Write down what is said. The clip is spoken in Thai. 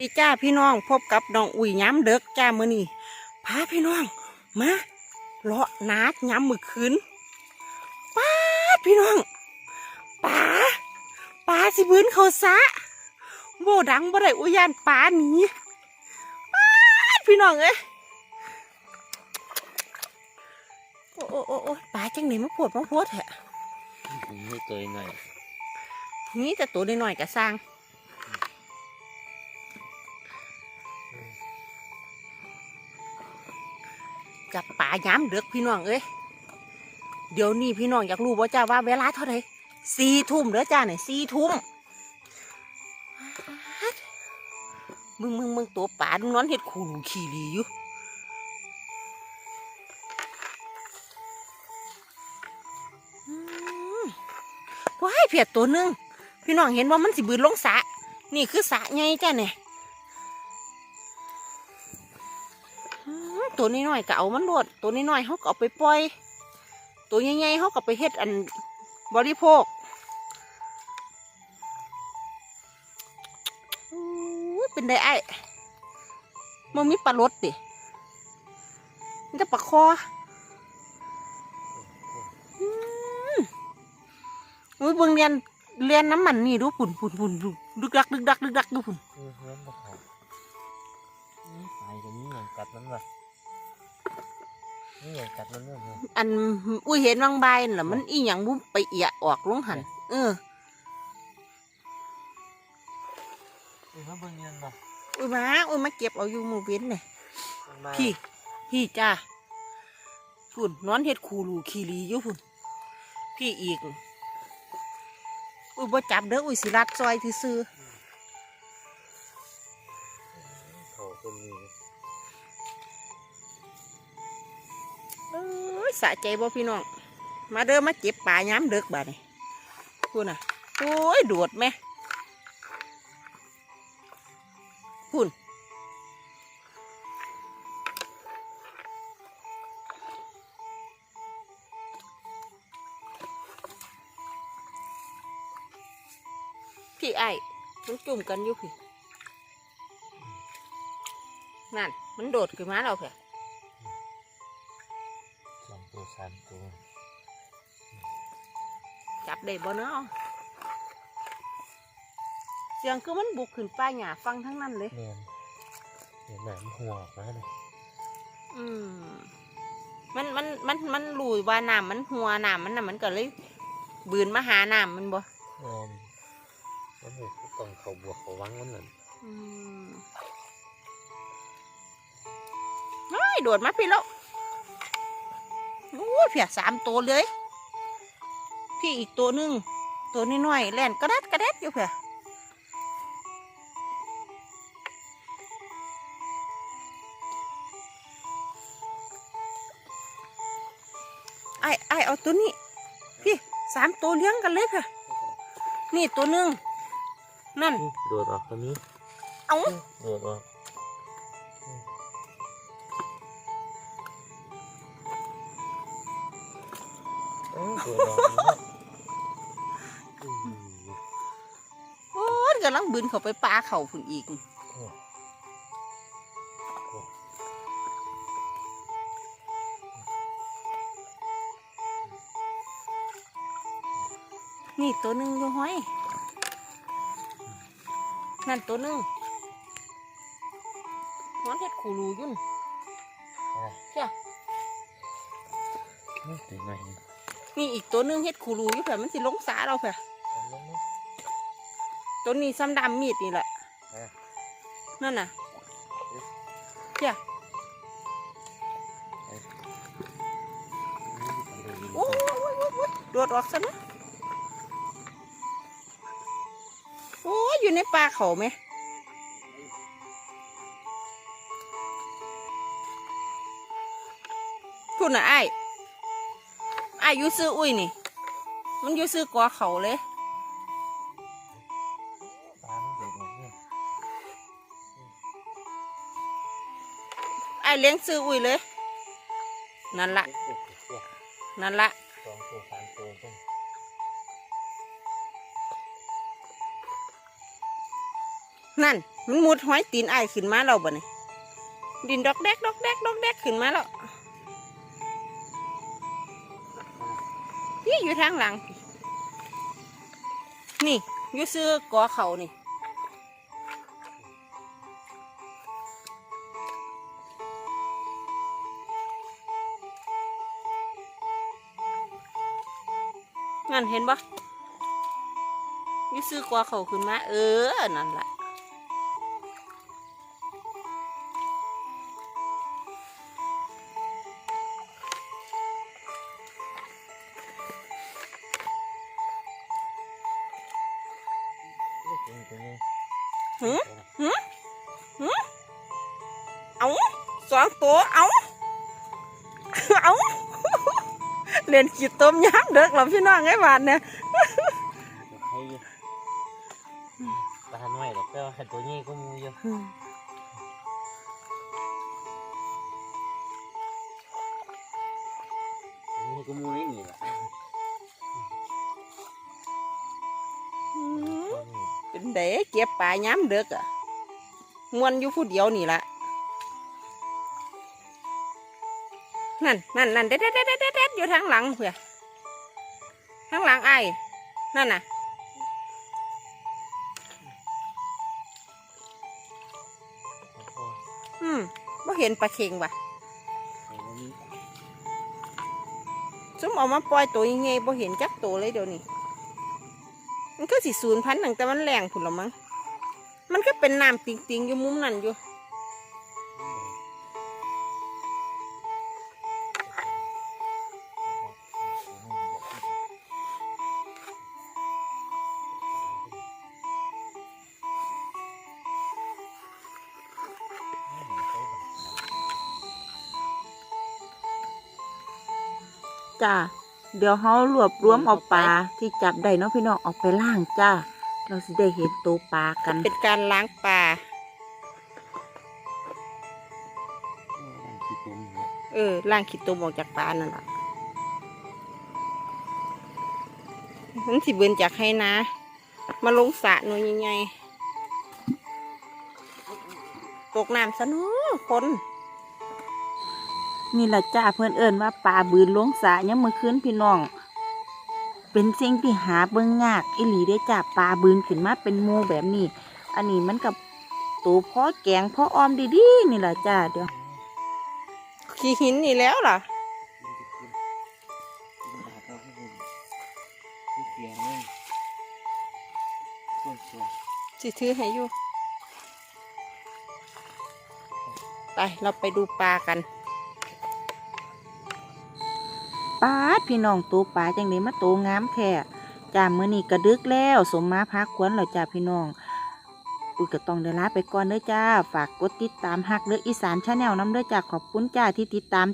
พี่จ้าพี่น้องพบกับน้องอุ่ยย้ำเด็กจ้ามื้อนี้พาพี่น้องมาเลาะนาดย้ำมือคืนป้าดพี่น้องป่าป่าสิบืนเขาซะโบดังบ่ได้อุยานป่าหนีป้าดพี่น้องเอ้ยโอ้โอ้โอ้โอ้ป่าจังไหนมาปวดมาปวดแฮะผมไม่ตัวหน่อยนี่แต่ตัวน้อยๆก็สร้าง จับป่าย้ำเด็กพี่น้องเอ้ยเดี๋ยวนี้พี่น้องอยากรู้ว่าจ้าว่าเวลาเท่าไหร่สี่ทุ่มเด้อจ้าเนี่ยสี่ทุ่มมึงมึงมึงตัวป่ามึงนอนเห็ดขู่ขี่ดีอยู่ว้ายเพียดตัวหนึง พี่น้องเห็นว่ามันสิบืนลงสะ นี่คือสะไงจ้าเนี่ย ตัวน้อยๆก็เอามันโลดตัวน้อยๆเขาก็เอาไปปล่อย ตัวใหญ่ๆเขาก็ไปเฮ็ดอันบริโภคเป็นได้ไอ้มันมีปลาลดดิมันจะปลาคออืมอุ้ยเบิ่งเรียนเรียนน้ำมันนี่ดูผุนผุนผุนดูดึกดักดึกดักดึกดักดูผุนเออเพื่อนบอกเขาตรงนี้อย่างกัดมันวะ นี่อย่างกัดมันเนี่ยเนี่ยอันอุ้ยเห็นบางใบนั่นล่ะมันอีหยังบุไปเอียออกลงหันเออเออเขาเบิ่งเงินมาอุ้ยมาอุ้ยมาเก็บเอาอยู่หมู่เว้นเนี่ยมาพี่ พี่จ้าพุ่นนอนเฮ็ดคูรูคีรีอยู่พุ่นพี่อีก อุ้ยบ่จับเด้ออุ้ยสิรัดซอยซื่อเสะใจบ่พี่น้อง มาเด้อมาเก็บปลาย้ำเด็กบานี่พุ่นน่ะโอ้ยโดดแม่พุ่นพี่ไอ้มันจุ่มกันอยู่พี่นั่น มันโดดขึ้นมาแล้วค่อ ตัวสามตัวจับได้บ่เนาะเสียงคือมันบุกขึ้นป้ายหญ้าฟังทั้งนั้นเลย เนียนเห็นหนามหัวออกมาเลยอืมมันมันมันมันรู้ว่าน้ำมันหัวน้ำมันน่ะมันก็เลยบืนมาหาน้ำมันบ่เนียนมันเห็นตรงเขาบวกเขาวังมันนั่นอืมเฮ้ยโดดมาพี่แล้วโอ้ยเพียสามตัวเลย พี่อีกตัวหนึ่งตัวน้อยๆแล่นกระเด็ดกระเด็ดอยู่เพียไอ้ไอ้เอาตัวนี้ พี่สามตัวเลี้ยงกันเลยเพียนี่ตัวหนึ่งนั่น โดดออกตรงนี้ เอา โดดออก โดดออกนี่ครับอืมโอ้ยกำลังบืนเขาไปปลาเขาพุ่นอีกนี่ตัวหนึ่งอยู่ห้อย นั่นตัวหนึ่งนอนเฮ็ดคูรูอยุ่นอะเชี่ยนี่ตัวไห นนี่อีกตัวหนึ่งเฮ็ดคูรูอยู่เผื่อมันสิลงสาเราเผื่อเอาลงมาตัวนี้ซ้ำดำมีดนี่แหละอะนั่นน่ะเชี่ยโอ้ยโอ้ยโอ้ยโอ้ยโดดออกซะนะโอ้ยอยู่ในป่าเขาไหมคุณน่ะไอ้ไอายอยู่ซื้ออุ้ยนี่ มันอยู่ซื้อกอเขาเลยปลาเด็กหมดเนี่ยไอ้ายเลี้ยงซื้ออุ้ยเลย นั่นละ นั่นละสองตัวสามตัวต้องนั่น มันมุดห้อยตีนไอายขึ้นมาแล้วบ่เนี่ยดินดอกแดกดอกแดกดอกแดกขึ้นมาแล้ว อยู่ทางหลัง นี่อยู่ซื้อกอเขานี่งั้นเห็นปะยี่ซื้อกว่าเขาขึ้นมา เออ นั่นแหละ หืมหืมหืมเอาสองตัวเอาเอาเรียนขีดต้มยำเด็ก เป็นเด็กเก็บปลาย้ำเด็กอะมวนอยู่ผู้เดียวนี่ละนั่นนั่นนั่นเด็ดเด็ดเด็ดเด็ดเด็ดอยู่ทางหลังเพื่อทางหลังไอ้นั่นน่ะอืมบ่เห็นปลาเค็งว่ะซุ้มเอามาปล่อยตัวยังไงบ่เห็นจักตัวเลยเดี๋ยวนี้ มันก็สิศูนย์พันตั้งแต่มันแรงผุนละมั้ง มันก็เป็นน้ำติงๆอยู่มุมนั่นอยู่ จ้า เดี๋ยวเขารวบรวมเอาปลาที่จับได้เนาะพี่น้องเออกไปล่างจ้า เราสิได้เห็นตัวปลากัน เป็นการล้างปลาขี้ตุ่มเนี่ยเออล้างขี้ตัวออกจากปลานั่นแหละมันสิเบือนจากให้นะ มาลงสระหน่อยยังไงตกน้ำซะเนาะคน นี่แหละจ้าเพื่อนเอิญว่าปลาบืนลวงสาเนี่ยามมื่อคืนพี่น้อง เป็นสิ่งที่หาเบิ่งยากอีหลีได้จ้าปลาบืนขึ้นมาเป็นหมูแบบนี้ อันนี้มันกับตัวพ่อแกงพ่อออมดีๆนี่แหละจ้าเดี๋ยวขี้หินนี่แล้วล่ะมันจะกินกินบาทเราให้คุณที่เสียงเลยคนสวยสิถือให้อยู่ ไป เราไปดูปลากัน ป้าดพี่น้องตัวปลาจังเลยมาโตงามแท้จ้ามื้อนี้กระดึกแล้ว สมมาพักควรแล้วจ้าพี่น้องอุ้ยก็ต้องเดินลาไปก่อนเด้อจ้า ฝากกดติดตามฮักเด้ออีสานชาแนลน้ำเด้อจ้าขอบคุณจ้าที่ติดตาม